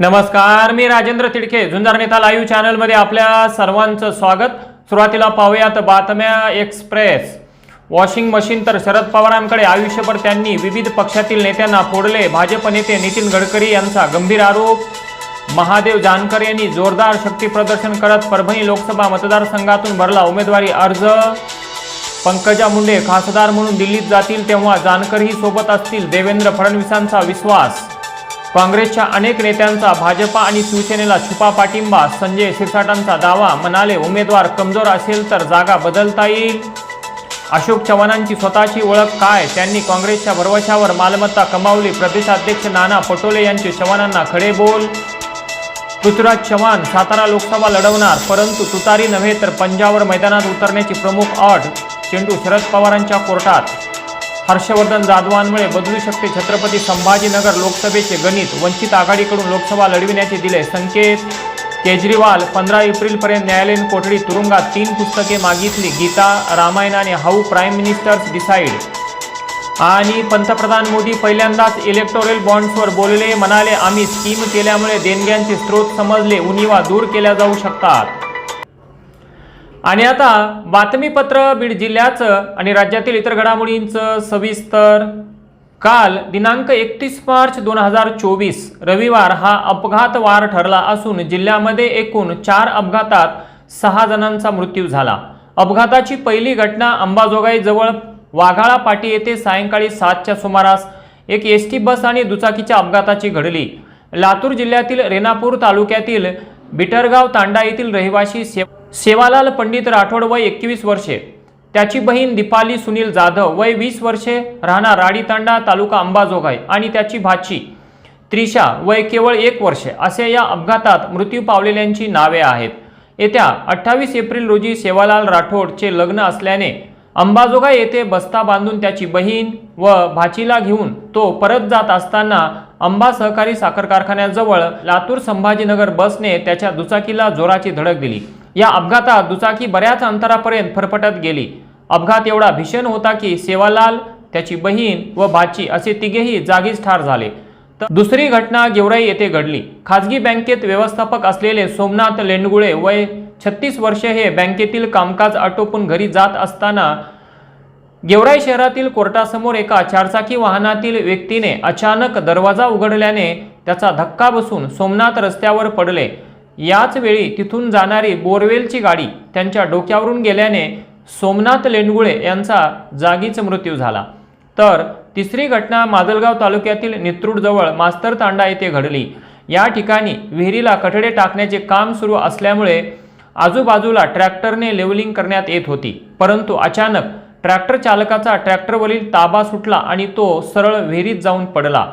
नमस्कार मी राजेंद्र तिडके. झुंजार नेता लाईव्ह चॅनलमध्ये आपल्या सर्वांचं स्वागत. सुरुवातीला पाहूयात बातम्या एक्सप्रेस. वॉशिंग मशीन तर शरद पवारांकडे. आयुष्यभर त्यांनी विविध पक्षातील नेत्यांना फोडले. भाजप नेते नितीन गडकरी यांचा गंभीर आरोप. महादेव जानकर यांनी जोरदार शक्ती प्रदर्शन करत परभणी लोकसभा मतदारसंघातून भरला उमेदवारी अर्ज. पंकजा मुंडे खासदार म्हणून दिल्लीत जातील तेव्हा जानकरही सोबत असतील. देवेंद्र फडणवीसांचा विश्वास. काँग्रेसच्या अनेक नेत्यांचा भाजपा आणि शिवसेनेला छुपा पाठिंबा संजय शिरसाटांचा दावा म्हणाले उमेदवार कमजोर असेल तर जागा बदलता येईल. अशोक चव्हाणांची स्वतःची ओळख काय? त्यांनी काँग्रेसच्या भरवशावर मालमत्ता कमावली. प्रदेशाध्यक्ष नाना पटोले यांचे चव्हाणांना खडे बोल. पृथ्वीराज चव्हाण सातारा लोकसभा लढवणार परंतु तुतारी नव्हे तर पंजावर मैदानात उतरण्याची प्रमुख अट चेंडू शरद पवारांच्या कोर्टात हर्षवर्धन जाधवांमुळे बदलू शकते छत्रपती संभाजीनगर लोकसभेचे गणित वंचित आघाडीकडून लोकसभा लढविण्याचे दिले संकेत. केजरीवाल पंधरा एप्रिलपर्यंत न्यायालयीन कोठडी तुरुंगात तीन पुस्तके मागितली. गीता रामायण आणि हाऊ प्राईम मिनिस्टर्स डिसाईड. आणि पंतप्रधान मोदी पहिल्यांदाच इलेक्टोरल बॉन्ड्सवर बोलले म्हणाले आम्ही स्कीम केल्यामुळे देणग्यांचे स्रोत समजले. उनिवा दूर केल्या जाऊ शकतात. आणि आता बातमीपत्र बीड जिल्ह्याचं आणि राज्यातील इतर घडामोडींचं सविस्तर. काल दिनांक एकतीस मार्च दोन हजार चोवीस रविवार हा अपघातवार ठरला असून जिल्ह्यामध्ये एकूण चार अपघातात सहा जणांचा मृत्यू झाला. अपघाताची पहिली घटना अंबाजोगाई जवळ वाघाळा पाटी येथे सायंकाळी सातच्या सुमारास एक एस टी बस आणि दुचाकीच्या अपघाताची घडली. लातूर जिल्ह्यातील रेणापूर तालुक्यातील बिटरगाव तांडा येथील रहिवासी से सेवालाल पंडित राठोड वय एकवीस वर्षे. त्याची बहीण दीपाली सुनील जाधव वय वीस वर्षे राहणार राडीतांडा तालुका अंबाजोगाई आणि त्याची भाची त्रिशा वय केवळ एक वर्षे असे या अपघातात मृत्यू पावलेल्यांची नावे आहेत. येत्या अठ्ठावीस एप्रिल रोजी सेवालाल राठोडचे लग्न असल्याने अंबाजोगाई येथे बस्ता बांधून त्याची बहीण व भाचीला घेऊन तो परत जात असताना अंबा सहकारी साखर कारखान्याजवळ लातूर संभाजीनगर बसने त्याच्या दुचाकीला जोराची धडक दिली. या अपघातात दुचाकी बऱ्याच अंतरापर्यंत फरफटत गेली. अपघात एवढा भीषण होता की सेवालाल त्याची बहीण व भाची असे तिघेही जागीच ठार झाले. तर दुसरी घटना गेवराई येथे घडली. खाजगी बँकेत व्यवस्थापक असलेले सोमनाथ लेंडगुळे वय छत्तीस वर्षे हे बँकेतील कामकाज आटोपून घरी जात असताना गेवराई शहरातील कोर्टासमोर एका चारचाकी वाहनातील व्यक्तीने अचानक दरवाजा उघडल्याने त्याचा धक्का बसून सोमनाथ रस्त्यावर पडले. याच वेळी तिथून जाणारी बोरवेलची गाडी त्यांच्या डोक्यावरून गेल्याने सोमनाथ लेंडगुळे यांचा जागीच मृत्यू झाला. तर तिसरी घटना माजलगाव तालुक्यातील नित्रूडजवळ मास्तर तांडा येथे घडली. या ठिकाणी विहिरीला कठडे टाकण्याचे काम सुरू असल्यामुळे आजूबाजूला ट्रॅक्टरने लेवलिंग करण्यात येत होती. परंतु अचानक ट्रॅक्टर चालकाचा ट्रॅक्टरवरील ताबा सुटला आणि तो सरळ विहिरीत जाऊन पडला.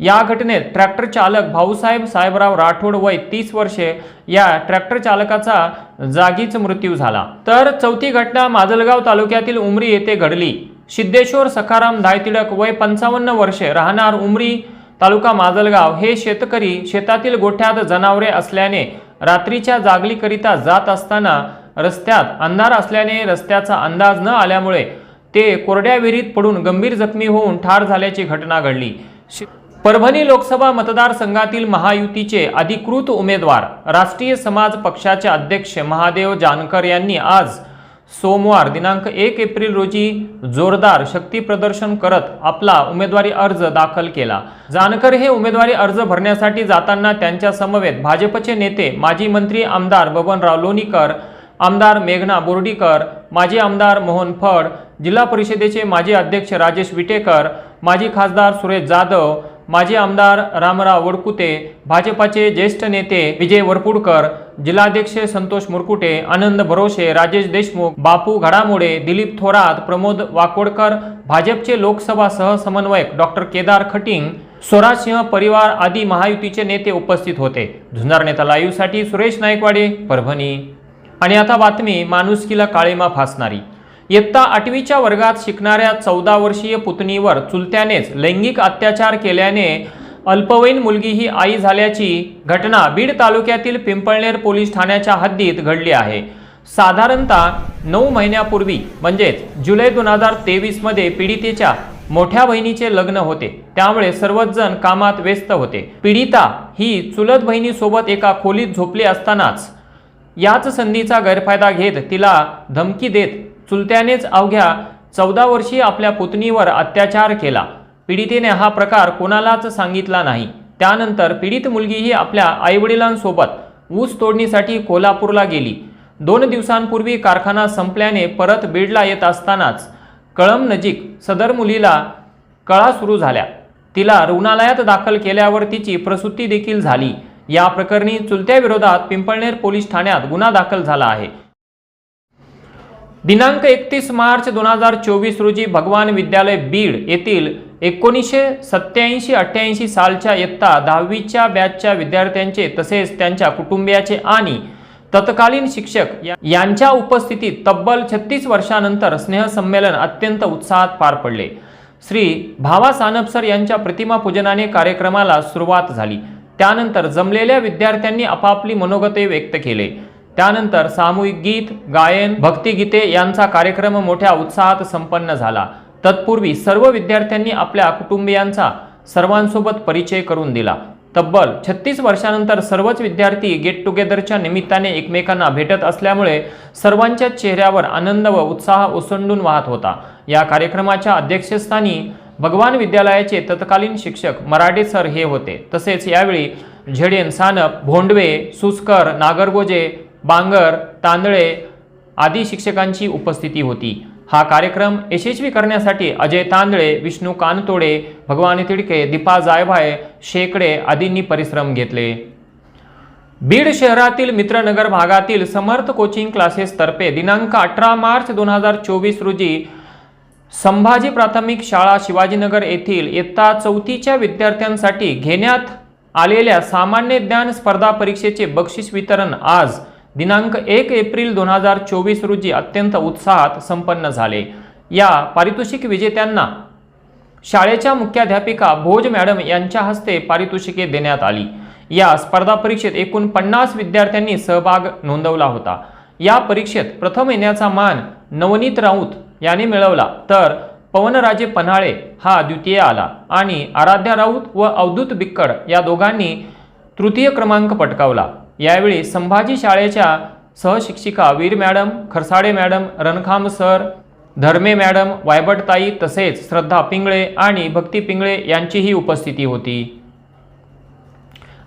या घटनेत ट्रॅक्टर चालक भाऊसाहेब साहेबराव राठोड वय तीस वर्षे या ट्रॅक्टर चालकाचा जागीच मृत्यू झाला. तर चौथी घटना माजलगाव तालुक्यातील उमरी येथे घडली. सिद्धेश्वर सखाराम धायतिडक वय पंचावन्न वर्षे राहणार उमरी तालुका माजलगाव हे शेतकरी शेतातील गोठ्यात जनावरे असल्याने रात्रीच्या जागलीकरिता जात असताना रस्त्यात अंधार असल्याने रस्त्याचा अंदाज न आल्यामुळे ते कोरड्या विहिरीत पडून गंभीर जखमी होऊन ठार झाल्याची घटना घडली. परभणी लोकसभा मतदारसंघातील महायुतीचे अधिकृत उमेदवार राष्ट्रीय समाज पक्षाचे अध्यक्ष महादेव जानकर यांनी आज सोमवार दिनांक एक एप्रिल रोजी जोरदार शक्ती प्रदर्शन करत आपला उमेदवारी अर्ज दाखल केला. जानकर हे उमेदवारी अर्ज भरण्यासाठी जाताना त्यांच्या समवेत भाजपचे नेते माजी मंत्री आमदार बबनराव लोणीकर आमदार मेघना बोर्डीकर माजी आमदार मोहन फड जिल्हा परिषदेचे माजी अध्यक्ष राजेश विटेकर माजी खासदार सुरेश जाधव माजी आमदार रामराव वडकुते भाजपाचे ज्येष्ठ नेते विजय वरपुडकर जिल्हाध्यक्ष संतोष मुरकुटे आनंद भरोसे राजेश देशमुख बापू घडामोडे दिलीप थोरात प्रमोद वाकोडकर भाजपचे लोकसभा सहसमन्वयक डॉक्टर केदार खटिंग स्वराजसिंह परिवार आदी महायुतीचे नेते उपस्थित होते. झुंजार नेता लाईव्हसाठी सुरेश नाईकवाडे परभणी. आणि आता बातमी माणुसकीला काळीमा फासणारी. इयत्ता आठवीच्या वर्गात शिकणाऱ्या चौदा वर्षीय पुतणीवर चुलत्यानेच लैंगिक अत्याचार केल्याने अल्पवयीन मुलगी ही आई झाल्याची घटना बीड तालुक्यातील पिंपळनेर पोलीस ठाण्याच्या हद्दीत घडली आहे. साधारणतः नऊ महिन्यापूर्वी म्हणजेच जुलै दोन हजार तेवीसमध्ये पीडितेच्या मोठ्या बहिणीचे लग्न होते. त्यामुळे सर्वच जण कामात व्यस्त होते. पीडिता ही चुलत बहिणीसोबत एका खोलीत झोपली असतानाच याच संधीचा गैरफायदा घेत तिला धमकी देत चुलत्यानेच अवघ्या चौदा वर्षी आपल्या पुतणीवर अत्याचार केला. पीडितेने हा प्रकार कोणालाच सांगितला नाही. त्यानंतर पीडित मुलगीही आपल्या आईवडिलांसोबत ऊस तोडणीसाठी कोल्हापूरला गेली. दोन दिवसांपूर्वी कारखाना संपल्याने परत बीडला येत असतानाच कळम नजीक सदर मुलीला कळा सुरू झाल्या. तिला रुग्णालयात दाखल केल्यावर तिची प्रसूती देखील झाली. या प्रकरणी चुलत्या विरोधात पिंपळनेर पोलीस ठाण्यात गुन्हा दाखल झाला आहे. दिनांक एकतीस मार्च दोन हजार चोवीस रोजी भगवान विद्यालय बीड येथील एकोणीसशे सत्याऐंशी अठ्ठ्याऐंशी सालच्या इयत्ता दहावीच्या बॅचच्या विद्यार्थ्यांचे तसेच त्यांच्या कुटुंबियाचे आणि तत्कालीन शिक्षक यांच्या उपस्थितीत तब्बल छत्तीस वर्षानंतर स्नेहसंमेलन अत्यंत उत्साहात पार पडले. श्री भावा सानपसर यांच्या प्रतिमा पूजनाने कार्यक्रमाला सुरुवात झाली. त्यानंतर जमलेल्या विद्यार्थ्यांनी आपापली मनोगते व्यक्त केले. त्यानंतर सामूहिक गीत गायन भक्तिगीते यांचा कार्यक्रम मोठ्या उत्साहात संपन्न झाला. तत्पूर्वी सर्व विद्यार्थ्यांनी आपल्या कुटुंबियांचा सर्वांसोबत परिचय करून दिला. तब्बल छत्तीस वर्षानंतर सर्वच विद्यार्थी गेट टुगेदरच्या निमित्ताने एकमेकांना भेटत असल्यामुळे सर्वांच्या चेहऱ्यावर आनंद व उत्साह ओसंडून वाहत होता. या कार्यक्रमाच्या अध्यक्षस्थानी भगवान विद्यालयाचे तत्कालीन शिक्षक मराठे सर हे होते. तसेच यावेळी झेडेन सानप भोंडवे सुस्कर नागरगोजे बांगर तांदळे आदी शिक्षकांची उपस्थिती होती. हा कार्यक्रम यशस्वी करण्यासाठी अजय तांदळे विष्णू कानतोडे भगवान तिडके दीपा जायभाय शेकडे आदींनी परिश्रम घेतले. बीड शहरातील मित्रनगर भागातील समर्थ कोचिंग क्लासेस तर्फे दिनांक अठरा मार्च दोन हजार चोवीस रोजी संभाजी प्राथमिक शाळा शिवाजीनगर येथील इयत्ता चौथीच्या विद्यार्थ्यांसाठी घेण्यात आलेल्या सामान्य ज्ञान स्पर्धा परीक्षेचे बक्षीस वितरण आज दिनांक एक एप्रिल दोन हजार चोवीस रोजी अत्यंत उत्साहात संपन्न झाले. या पारितोषिक विजेत्यांना शाळेच्या मुख्याध्यापिका भोज मॅडम यांच्या हस्ते पारितोषिके देण्यात आली. या स्पर्धा परीक्षेत एकूण पन्नास विद्यार्थ्यांनी सहभाग नोंदवला होता. या परीक्षेत प्रथम येण्याचा मान नवनीत राऊत याने मिळवला. तर पवनराजे पन्हाळे हा द्वितीय आला आणि आराध्या राऊत व अवधूत बिक्कड या दोघांनी तृतीय क्रमांक पटकावला. यावेळी संभाजी शाळेच्या सहशिक्षिका Veer madam Kharsade madam Rankhamb sir Dharme madam वायबटताई तसेच श्रद्धा पिंगळे आणि भक्ती पिंगळे यांचीही उपस्थिती होती.